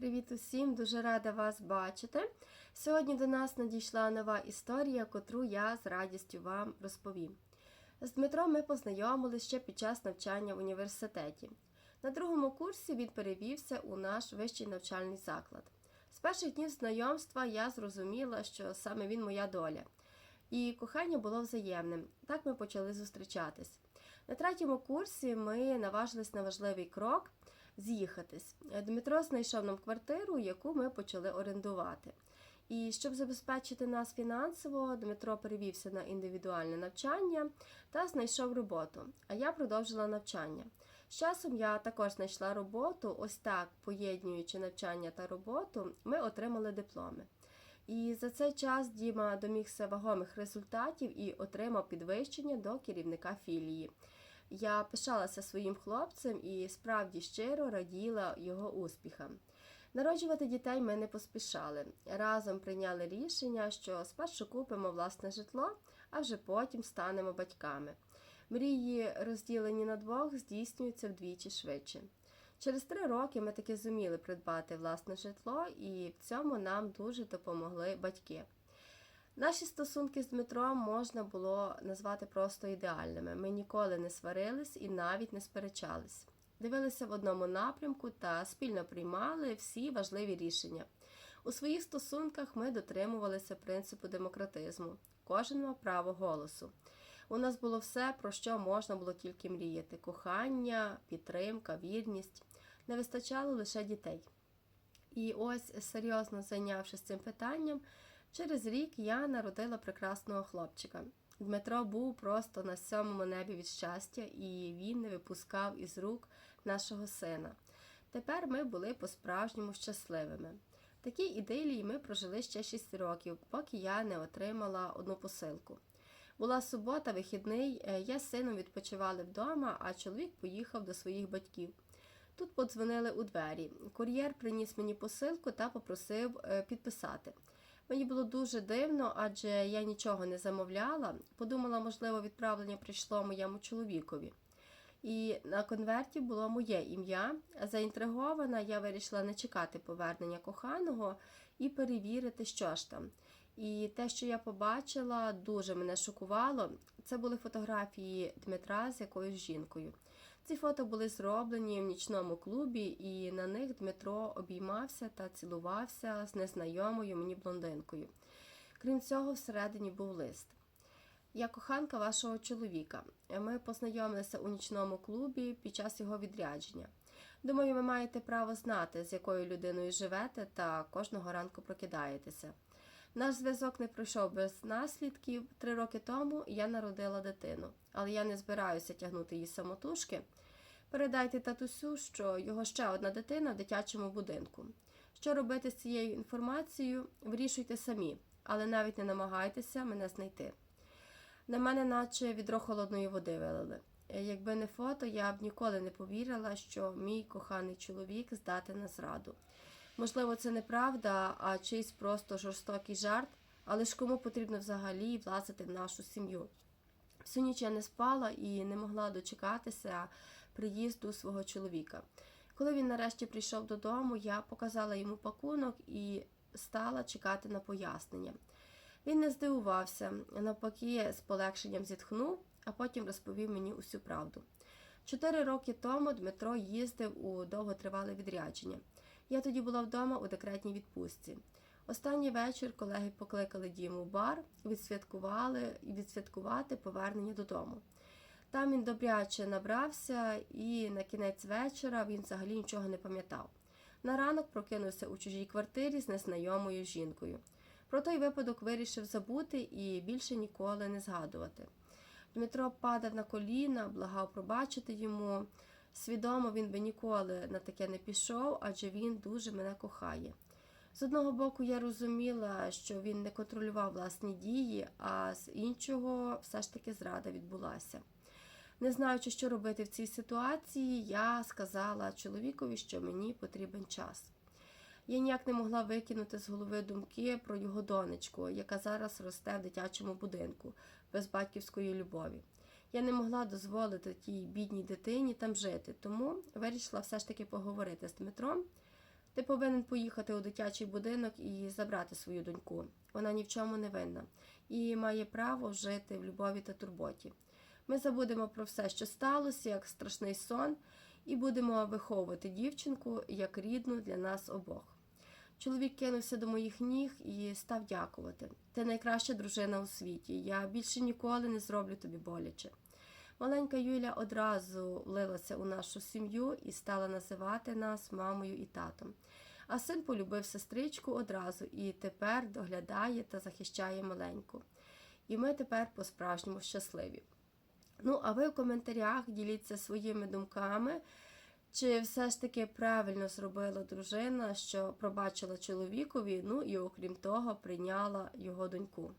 Привіт усім! Дуже рада вас бачити. Сьогодні до нас надійшла нова історія, котру я з радістю вам розповім. З Дмитром ми познайомилися ще під час навчання в університеті. На другому курсі він перевівся у наш вищий навчальний заклад. З перших днів знайомства я зрозуміла, що саме він моя доля. І кохання було взаємним. Так ми почали зустрічатись. На третьому курсі ми наважились на важливий крок з'їхатись. Дмитро знайшов нам квартиру, яку ми почали орендувати. І щоб забезпечити нас фінансово, Дмитро перевівся на індивідуальне навчання та знайшов роботу. А я продовжила навчання. З часом я також знайшла роботу. Ось так, поєднуючи навчання та роботу, ми отримали дипломи. І за цей час Діма домігся вагомих результатів і отримав підвищення до керівника філії. Я пишалася своїм хлопцем і справді щиро раділа його успіхам. Народжувати дітей ми не поспішали. Разом прийняли рішення, що спершу купимо власне житло, а вже потім станемо батьками. Мрії, розділені на двох, здійснюються вдвічі швидше. Через три роки ми таки зуміли придбати власне житло, і в цьому нам дуже допомогли батьки. Наші стосунки з Дмитром можна було назвати просто ідеальними. Ми ніколи не сварились і навіть не сперечались. Дивилися в одному напрямку та спільно приймали всі важливі рішення. У своїх стосунках ми дотримувалися принципу демократизму. Кожен мав право голосу. У нас було все, про що можна було тільки мріяти: кохання, підтримка, вірність. Не вистачало лише дітей. І ось, серйозно зайнявшись цим питанням, через рік я народила прекрасного хлопчика. Дмитро був просто на сьомому небі від щастя, і він не випускав із рук нашого сина. Тепер ми були по-справжньому щасливими. Такі ідилії ми прожили ще 6 років, поки я не отримала одну посилку. Була субота, вихідний, я з сином відпочивали вдома, а чоловік поїхав до своїх батьків. Тут подзвонили у двері. Кур'єр приніс мені посилку та попросив підписати. Мені було дуже дивно, адже я нічого не замовляла. Подумала, можливо, відправлення прийшло моєму чоловікові. І на конверті було моє ім'я. Заінтригована, я вирішила не чекати повернення коханого і перевірити, що ж там. І те, що я побачила, дуже мене шокувало. Це були фотографії Дмитра з якоюсь жінкою. Ці фото були зроблені в нічному клубі, і на них Дмитро обіймався та цілувався з незнайомою мені блондинкою. Крім цього, всередині був лист. Я коханка вашого чоловіка. Ми познайомилися у нічному клубі під час його відрядження. Думаю, ви маєте право знати, з якою людиною живете та кожного ранку прокидаєтеся. Наш зв'язок не пройшов без наслідків. Три роки тому я народила дитину, але я не збираюся тягнути її самотужки. Передайте татусю, що його ще одна дитина в дитячому будинку. Що робити з цією інформацією, вирішуйте самі, але навіть не намагайтеся мене знайти. На мене, наче відро холодної води вилили. Якби не фото, я б ніколи не повірила, що мій коханий чоловік здати на зраду. Можливо, це неправда, а чийсь просто жорстокий жарт, але ж кому потрібно взагалі влазити в нашу сім'ю. Всю ніч я не спала і не могла дочекатися приїзду свого чоловіка. Коли він нарешті прийшов додому, я показала йому пакунок і стала чекати на пояснення. Він не здивувався, навпаки, з полегшенням зітхнув, а потім розповів мені усю правду. Чотири роки тому Дмитро їздив у довготривале відрядження. Я тоді була вдома у декретній відпустці. Останній вечір колеги покликали Діму в бар, відсвяткували відсвяткувати повернення додому. Там він добряче набрався, і на кінець вечора він взагалі нічого не пам'ятав. На ранок прокинувся у чужій квартирі з незнайомою жінкою. Про той випадок вирішив забути і більше ніколи не згадувати. Дмитро падав на коліна, благав пробачити йому. Свідомо він би ніколи на таке не пішов, адже він дуже мене кохає. З одного боку, я розуміла, що він не контролював власні дії, а з іншого, все ж таки, зрада відбулася. Не знаючи, що робити в цій ситуації, я сказала чоловікові, що мені потрібен час. Я ніяк не могла викинути з голови думки про його донечку, яка зараз росте в дитячому будинку без батьківської любові. Я не могла дозволити тій бідній дитині там жити, тому вирішила все ж таки поговорити з Дмитром. Ти повинен поїхати у дитячий будинок і забрати свою доньку. Вона ні в чому не винна і має право жити в любові та турботі. Ми забудемо про все, що сталося, як страшний сон, і будемо виховувати дівчинку як рідну для нас обох. Чоловік кинувся до моїх ніг і став дякувати. Ти найкраща дружина у світі. Я більше ніколи не зроблю тобі боляче. Маленька Юля одразу влилася у нашу сім'ю і стала називати нас мамою і татом. А син полюбив сестричку одразу і тепер доглядає та захищає маленьку. І ми тепер по-справжньому щасливі. Ну, а ви в коментарях діліться своїми думками, чи все ж таки правильно зробила дружина, що пробачила чоловікові, ну і окрім того, прийняла його доньку.